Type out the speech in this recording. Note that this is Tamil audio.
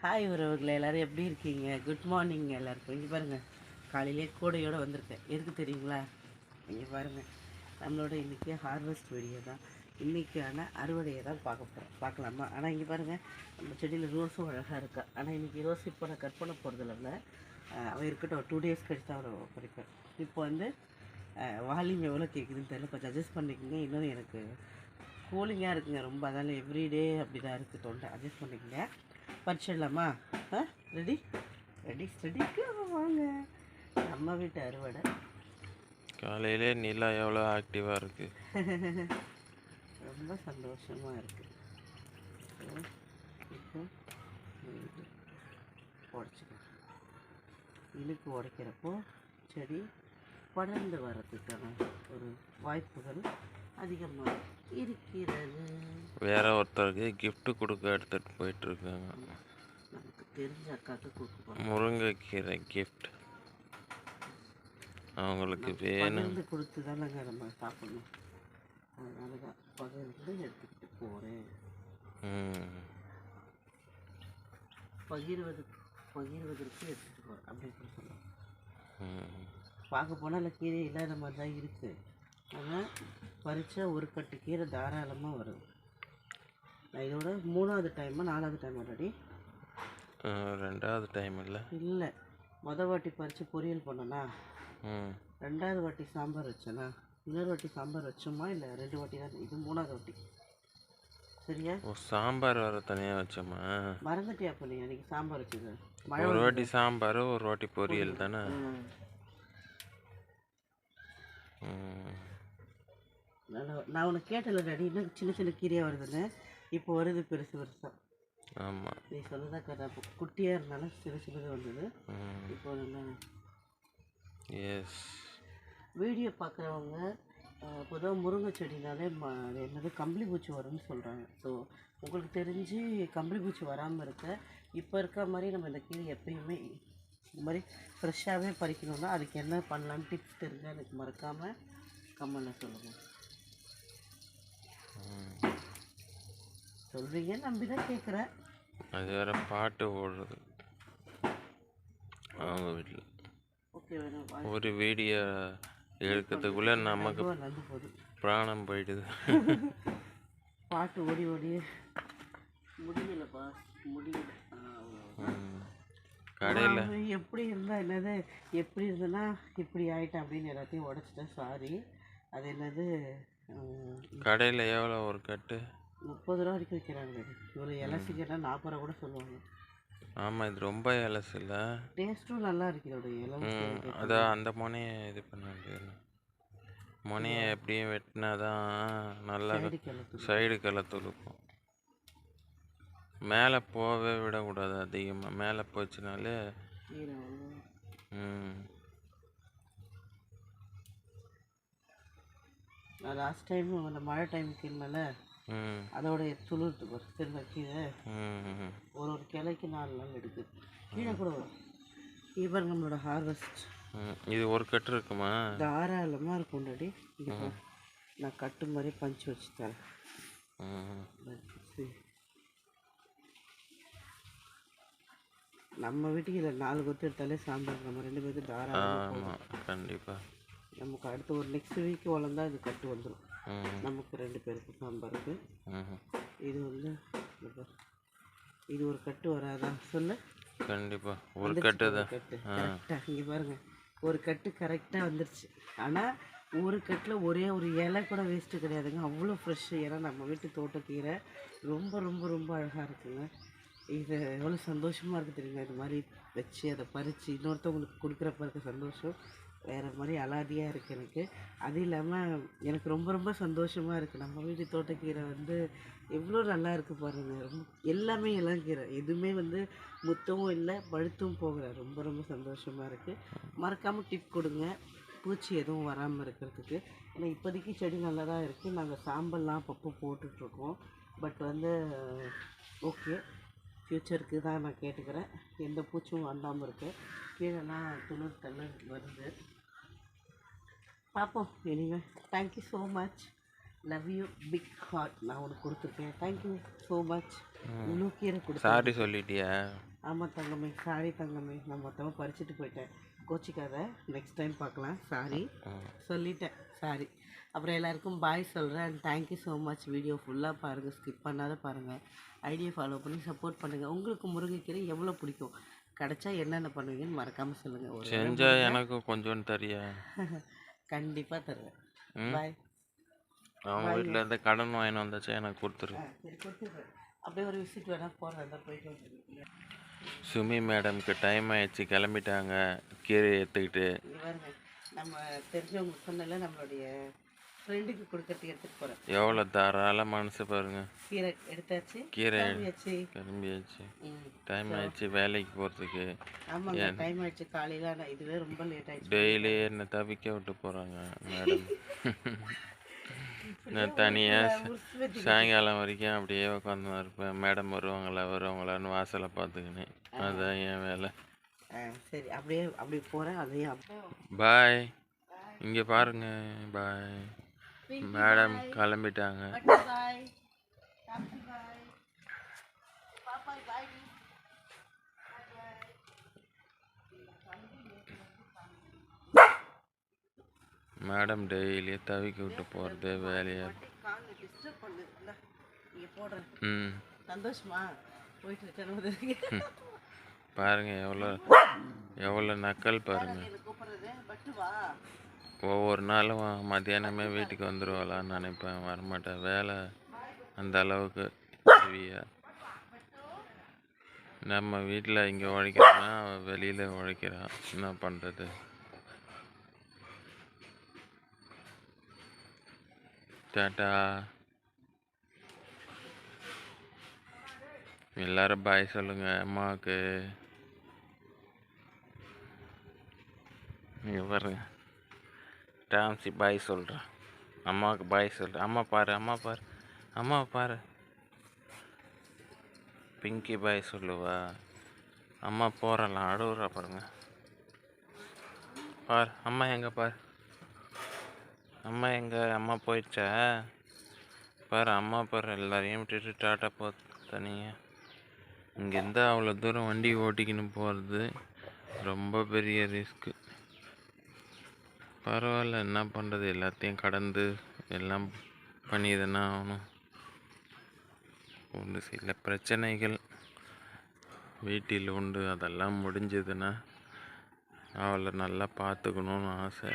ஹாய் உறவுகளே எல்லோரும் எப்படி இருக்கீங்க? குட் மார்னிங் எல்லாருக்கும். இங்கே பாருங்கள் காலையிலே கூடையோடு வந்திருக்கேன். எதுக்கு தெரியுங்களா? இங்கே பாருங்கள் நம்மளோட இன்றைக்கி ஹார்வெஸ்ட் வீடியோ தான். இன்றைக்கான அறுவடையை தான் பார்க்க போகிறோம் பார்க்கலாமா? ஆனால் இங்கே பாருங்கள் நம்ம செடியில் ரோஸும் அழகாக இருக்கா. ஆனால் இன்றைக்கி ரோஸ் இப்போ நான் கட் பண்ண போகிறதில்ல அவன் இருக்கட்டும் டூ டேஸ் கழித்து தான் அவரை பறிப்பேன். இப்போ வந்து வால்யூம் எவ்வளோ கேட்குதுன்னு தெரியல. கொஞ்சம் அட்ஜஸ்ட் பண்ணிக்கோங்க. இன்னொன்று எனக்கு கூலிங்காக இருக்குங்க. ரொம்ப அதனால் எவ்ரிடே அப்படி தான் இருக்குது தொண்டை. அட்ஜஸ்ட் பண்ணிக்கங்க. பறிச்சிடலாமா? ஆ ரெடி ரெடி ஸ்டடிக்கு வாங்க. நம்ம வீட்டு அறுவடை. காலையிலே நிலா எவ்வளோ ஆக்டிவாக இருக்குது ரொம்ப சந்தோஷமாக இருக்குது இப்போ உடச்சிக்கலாம் இழுக்கு உடைக்கிறப்போ செடி படர்ந்து வர்றதுக்கான ஒரு வாய்ப்புகள் அதிகமாக இருக்கிறது. வேற ஒருத்தருக்கு gift கொடுக்க எடுத்துகிட்டு போயிட்டுருக்காங்க. நமக்கு தெரிஞ்ச அக்காவுக்கு கொடுக்க முருங்கைக்கீரை கிஃப்ட் அவங்களுக்கு வேணும். பகிர்ந்து கொடுத்து தானேங்க நம்ம சாப்பிடணும். அதனால தான் பகிர்ந்து எடுத்துக்கிட்டு போகிறேன் ம். பகிர்வதற்கு பகிர்வதற்கு எடுத்துகிட்டு போகிறேன் அப்படி கூட சொல்லலாம்? ம். பார்க்க போனால் இல்லை கீரை இல்லாத மாதிரி தான் இருக்குது ஆனால் பறிச்சா ஒரு கட்டு கீரை தாராளமாக வரும். நான் இதோட மூணாவது டைமாக நாலாவது டைம் ஆல்ரெடி ரெண்டாவது டைம் இல்லை. இல்லை மொதல் வாட்டி பறித்து பொரியல் பண்ணனா? ரெண்டாவது வாட்டி சாம்பார் வச்சேனா? இன்னொரு வாட்டி சாம்பார் வச்சோமா இல்லை ரெண்டு வாட்டி தான்? இது மூணாவது வாட்டி. சரியா? ஓ சாம்பார் வர தனியாக வச்சோமா? மறந்துட்டியா அப்போ நீ அன்றைக்கி சாம்பார் வச்சது? ஒரு வாட்டி சாம்பார் ஒரு வாட்டி பொரியல் தானே? ம். நான் உனக்கு கேட்டல டாடி இன்னும் சின்ன சின்ன கீரையாக வருதுன்னு. இப்போ வருது பெருசு பெருசாக ஆமாம் நீ சொல்லதான் கரெக்டாக இப்போ குட்டியாக இருந்தாலும் சிறு சிறுது வந்தது. இப்போ எஸ் வீடியோ பார்க்குறவங்க பொதுவாக முருங்கை செடினாலே ம அது என்னது கம்பளி பூச்சி வரும்னு சொல்கிறாங்க ஸோ உங்களுக்கு தெரிஞ்சு கம்பளி பூச்சி வராமல் இருக்க இப்போ இருக்க மாதிரி நம்ம இந்த கீரை எப்பயுமே இந்த மாதிரி ஃப்ரெஷ்ஷாகவே பறிக்கணும்னா அதுக்கு என்ன பண்ணலான்னு டிப்ஸ் தெரிஞ்சால் எனக்கு மறக்காமல் கம்மலில் சொல்லுங்கள் சொல்கிறீங்க நம்பி தான் கேட்குறேன் அது வேற பாட்டு ஓடுறது அவங்க வீட்டில் ஓகே ஒரு வீடியோ எடுக்கிறதுக்குள்ளே நமக்கு நடந்து போகுது பிராணம் போயிடுது. பாட்டு ஓடி ஓடி முடியலப்பா முடியல. கடையில். எப்படி இருந்தா என்னது எப்படி இருந்தனா இப்படி ஆயிட்டேன் அப்படின்னு எல்லாத்தையும் உடச்சிட்டேன் சாரி அது என்னது கடையில் எவ்வளோ ஒரு கட்டு? முப்பது ரூபா வரைக்கும் விற்கிறாங்க ஒரு இலசி கேட்டால் நாற்பது ரூபா கூட சொல்லுவாங்க. ஆமாம் இது ரொம்ப இலசு இல்லை? டேஸ்ட்டும் நல்லா இருக்கு இதோட இலம் ம் அதான் அந்த முனையை இது பண்ண வேண்டியது முனையை எப்படியும் வெட்டினா தான் நல்லா சைடு கிளை துளுக்கும் மேலே போகவே விடக்கூடாது அதிகமாக மேலே போச்சுனாலே ம். லாஸ்ட் டைம் அந்த மழை டைமுக்கு மேலே ம். அதோட துளிர்த்து ஒரு திரும்ப ம் ஒரு ஒரு கிளைக்கு நாலு நாள் எடுக்குது கீழே கூட வரும். இவர் நம்மளோட ஹார்வெஸ்ட் இது ஒரு கட்டு இருக்குமா? தாராளமாக இருக்கும் டாடி. நான் கட்டு மாதிரி பஞ்சு வச்சு தரேன். நம்ம வீட்டுக்கு இதில் நாலு கொத்து எடுத்தாலே சாம்பார் நம்ம ரெண்டு பேருக்கு தாராளமாக கண்டிப்பாக நமக்கு அடுத்து ஒரு நெக்ஸ்ட் வீக் வளர்ந்தா இது கட்டு வந்துடும் நமக்கு ரெண்டு பேருக்கு சாம்பாருக்கு இது வந்து. இது ஒரு கட்டு வராதா? சொல்லு. கண்டிப்பாக ஒரு கட்டு தான். கரெக்டாக இங்கே பாருங்க. ஒரு கட்டு கரெக்டாக வந்துருச்சு. ஆனால் ஒரு கட்டில் ஒரே ஒரு இலை கூட வேஸ்ட்டு கிடையாதுங்க. அவ்வளோ ஃப்ரெஷ்ஷு ஏன்னா நம்ம வீட்டு தோட்டக்கீரை ரொம்ப ரொம்ப ரொம்ப அழகாக இருக்குங்க. இது எவ்வளோ சந்தோஷமாக இருக்குது தெரியுமா? இது மாதிரி வச்சு அதை பறித்து இன்னொருத்தவங்களுக்கு கொடுக்குறப்ப இருக்க சந்தோஷம். வேறு மாதிரி அலாதியாக இருக்குது எனக்கு. அது இல்லாமல் எனக்கு ரொம்ப ரொம்ப சந்தோஷமாக இருக்குது நம்ம வீட்டு தோட்டக்கீரை வந்து எவ்வளோ நல்லா இருக்குது பாருங்கள் ரொம்ப எல்லாமே இளங்கீரை எதுவுமே வந்து முத்தமும் இல்லை பழுத்தும் போகிற ரொம்ப ரொம்ப சந்தோஷமாக இருக்குது மறக்காமல் டிப் கொடுங்க. பூச்சி எதுவும் வராமல் இருக்கிறதுக்கு. ஏன்னா இப்போதைக்கு செடி நல்லா தான் இருக்குது நாங்கள் சாம்பல்லாம் அப்பப்போ போட்டுட்ருக்கோம். பட் வந்து ஓகே. ஃப்யூச்சருக்கு தான் நான் கேட்டுக்கிறேன். எந்த பூச்சும் வந்தாமல் இருக்குது கீழெல்லாம் துளிர் தள்ளர் வருது. பார்ப்போம் anyway thank you so much love you big heart நான் உனக்கு கொடுத்துருக்கேன். தேங்க்யூ ஸோ மச் இவ்வளோ கீரை கொடுத்தேன் சாரி சொல்லிட்டியா? ஆமாம் தங்கமே சாரி தங்கமே. நான் மொத்தமாக பறிச்சுட்டு போயிட்டேன். கோச்சிக்காத நெக்ஸ்ட் டைம் பார்க்கலாம். சாரி. சொல்லிட்டேன். சாரி அப்புறம் எல்லாருக்கும் பாய் சொல்கிறேன் and thank you so much video ஃபுல்லாக பாருங்கள் ஸ்கிப் பண்ணாத பாருங்கள் ஐடியா ஃபாலோ பண்ணி சப்போர்ட் பண்ணுங்கள் உங்களுக்கு முருங்கைக்கீரை எவ்வளோ பிடிக்கும்? கிடச்சா என்னென்ன பண்ணுவீங்கன்னு மறக்காமல் சொல்லுங்கள் ஒரு செஞ்சா எனக்கும் கொஞ்சோண்டு தரியா? கண்டிப்பாக தருவேன். பாய் அவங்க வீட்டில் இருந்து கடன் வாங்கிட்டு வந்தாச்சா எனக்கு கொடுத்துரு. அப்படியே ஒரு விசிட் வேணால் போகிறேன் தான் போயிட்டு சுமி மேடம்க்கு டைம் ஆயிடுச்சு கிளம்பிட்டாங்க. கீரை ஏற்றுக்கிட்டு நம்ம தெரிஞ்சவங்க சொன்னல நம்மளுடைய ஃப்ரெண்டுக்கு கொடுக்கறதுக்கு எடுத்துகிட்டு போகிறேன் எவ்வளோ தாராள மனசு பாருங்க. கீரை எடுத்தாச்சு. கீரை கிளம்பியாச்சு. கிளம்பியாச்சு. டைம் ஆயிடுச்சு வேலைக்கு போகிறதுக்கு ஆமாங்க டைம் ஆயிடுச்சு. காலையில் ஆனால் இதுவே ரொம்ப லேட் ஆயிடுச்சு. டெய்லி என்னை தவிக்க விட்டு போகிறாங்க மேடம் நான் தனியாக சாயங்காலம் வரைக்கும் அப்படியே உட்காந்து இருப்பேன். மேடம் வருவாங்களா வருவாங்களான்னு வாசலை பார்த்துக்கினேன். அதுதான் என் வேலை. சரி. அப்படியே அப்படி போகிறேன் அதையும் பாய் இங்கே பாருங்க. பாய் மேடம் கிளம்பிட்டாங்க. மேடம் டெய்லி தவிக்க விட்டு போகிறதே வேலையாக ம். சந்தோஷமா போயிட்டு இருக்கேன் பாருங்க எவ்வளோ எவ்வளோ நக்கல் பாருங்க. ஒவ்வொரு நாளும் மத்தியானமே வீட்டுக்கு வந்துடுவாளான்னு நினைப்பேன். வரமாட்டேன் வேலை அந்த அளவுக்கு நம்ம வீட்டில் இங்கே உழைக்கிறோன்னா அவள் வெளியில் உழைக்கிறான். என்ன பண்ணுறது டாட்டா. எல்லாரும் பாய் சொல்லுங்க அம்மாவுக்கு. நீங்கள் பாருங்கள் டாம்சி பாய் சொல்கிறான் அம்மாவுக்கு பாய் சொல்கிறேன் அம்மா பாரு அம்மா பாரு அம்மா பாரு. பிங்கி பாய் சொல்லுவா. அம்மா போகிறலாம் அழுகுறா பாருங்க. பார் அம்மா எங்கே பார்? அம்மா எங்கே? அம்மா போயிடுச்சா? பாரு அம்மா பாரு எல்லாரையும் விட்டுட்டு டாட்டா போ தனியாக இங்கேருந்து அவ்வளோ தூரம் வண்டி ஓட்டிக்கின்னு போகிறது ரொம்ப பெரிய ரிஸ்க்கு. பரவாயில்ல. என்ன பண்ணுறது எல்லாத்தையும் கடந்து எல்லாம் பண்ணி தானே ஆகணும் உண்டு சில பிரச்சனைகள் வீட்டில் உண்டு. அதெல்லாம் முடிஞ்சதுன்னா அவளை நல்லா பார்த்துக்கணுன்னு ஆசை.